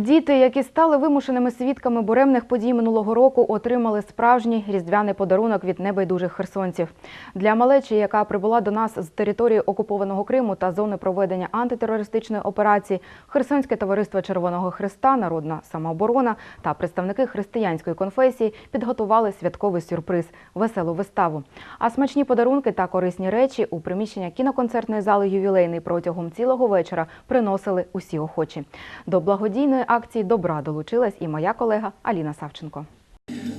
Діти, які стали вимушеними свідками буремних подій минулого року, отримали справжній різдвяний подарунок від небайдужих херсонців. Для малечі, яка прибула до нас з території окупованого Криму та зони проведення антитерористичної операції, Херсонське товариство Червоного Христа, Народна самооборона та представники християнської конфесії підготували святковий сюрприз веселу виставу. А смачні подарунки та корисні речі у приміщення кіноконцертної зали ювілейний протягом цілого вечора приносили усі охочі. До благодійної акції добра долучилась і моя колега Аліна Савченко.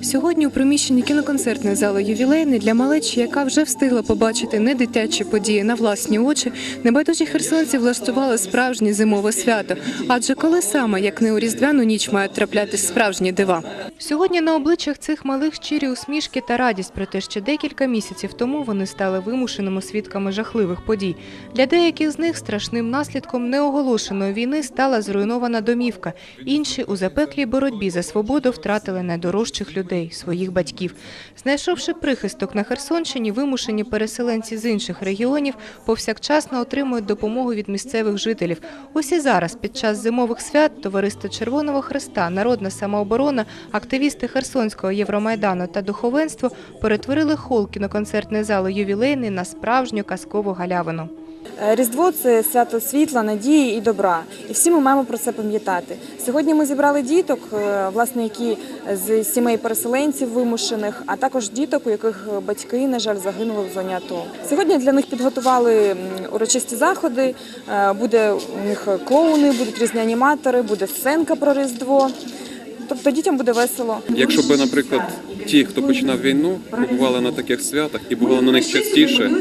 Сьогодні у приміщенні кіноконцертної зали ювілейний для малечі, яка вже встигла побачити не дитячі події на власні очі, небайдужі херсонці влаштували справжнє зимове свято. Адже коли саме, як не у різдвяну ніч, мають траплятись справжні дива. Сьогодні на обличчях цих малих щирі усмішки та радість про те, що декілька місяців тому вони стали вимушеними свідками жахливих подій. Для деяких з них страшним наслідком неоголошеної війни стала зруйнована домівка. Інші у запеклій боротьбі за свободу втратили найдорожчих людей своїх батьків. Знайшовши прихисток на Херсонщині, вимушені переселенці з інших регіонів повсякчасно отримують допомогу від місцевих жителів. Ось і зараз, під час зимових свят, товариство Червоного Хреста, народна самооборона, активісти Херсонського Євромайдану та духовенство перетворили хол кіноконцертної зали ювілейний на справжню казкову галявину. Е, Різдво це свято світла, надії і добра. І всі ми маємо про це пам'ятати. Сьогодні ми зібрали діток, е, власне, які з сімей переселенців вимушених, а також діток, у яких батьки, на жаль, загинули в зоні АТО. Сьогодні для них підготували урочисті заходи. Е, Буде у них клоуни, будуть різні аніматори, буде сценка про Різдво. Тобто дітям буде весело. Якщо б, наприклад, ті, хто починав війну, побували на таких святах і бували на них частіше,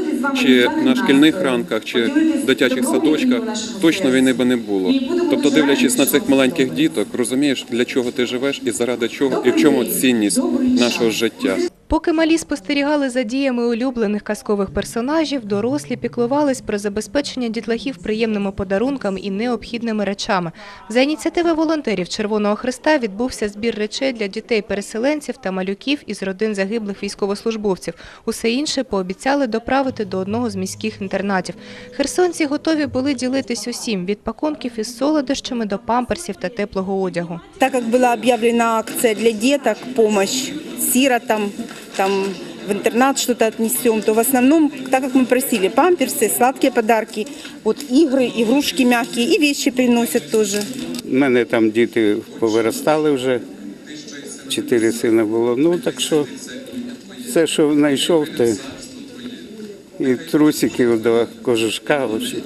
чи на шкільних ранках, чи дитячих садочках, точно війни би не було. Тобто, дивлячись на цих маленьких діток, розумієш, для чого ти живеш і заради чого, і в чому цінність нашого життя. Поки малі спостерігали за діями улюблених казкових персонажів, дорослі піклувались про забезпечення дітлахів приємними подарунками і необхідними речами. За ініціативи волонтерів Червоного Христа відбувся збір речей для дітей-переселенців та малюків із родин загиблих військовослужбовців. Усе інше пообіцяли доправити до одного з міських інтернатів. Херсонці готові були ділитись усім від пакунків із солодощами до памперсів та теплого одягу. Так как была объявлена акция для деток, помощь сиротам, там в интернат что-то отнесем, то в основном, так как мы просили, памперсы, сладкие подарки, вот игры, игрушки мягкие и вещи приносят тоже. У мене там діти повиростали вже, чотири сина було. Ну так що все, що знайшов, то і трусики до кожушка, в общем,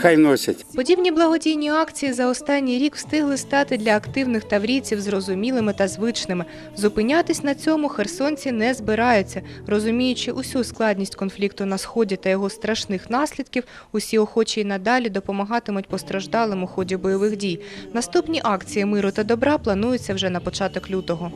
хай носять. Подібні благодійні акції за останній рік встигли стати для активних таврійців зрозумілими та звичними. Зупинятись на цьому херсонці не збираються. Розуміючи усю складність конфлікту на сході та його страшних наслідків, усі охочі й надалі допомагатимуть постраждалим у ході бойових дій. Наступні акції миру та добра плануються вже на початок лютого.